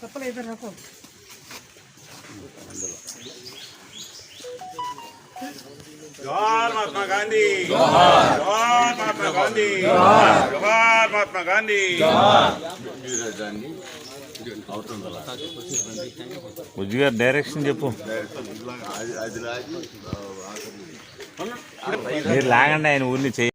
चप्पल इधर रखो జోహార్ మహాత్మా గాంధీ జోహార్ మహాత్మా గాంధీ జోహార్ మహాత్మా గాంధీ మీరదాన్ని అవుతుందా బుజ్జిగా డైరెక్షన్ చెప్పు బుజ్జిగారు డైరెక్షన్ చెప్పు. మీరు లాగండి ఆయన ఊరిని చేయ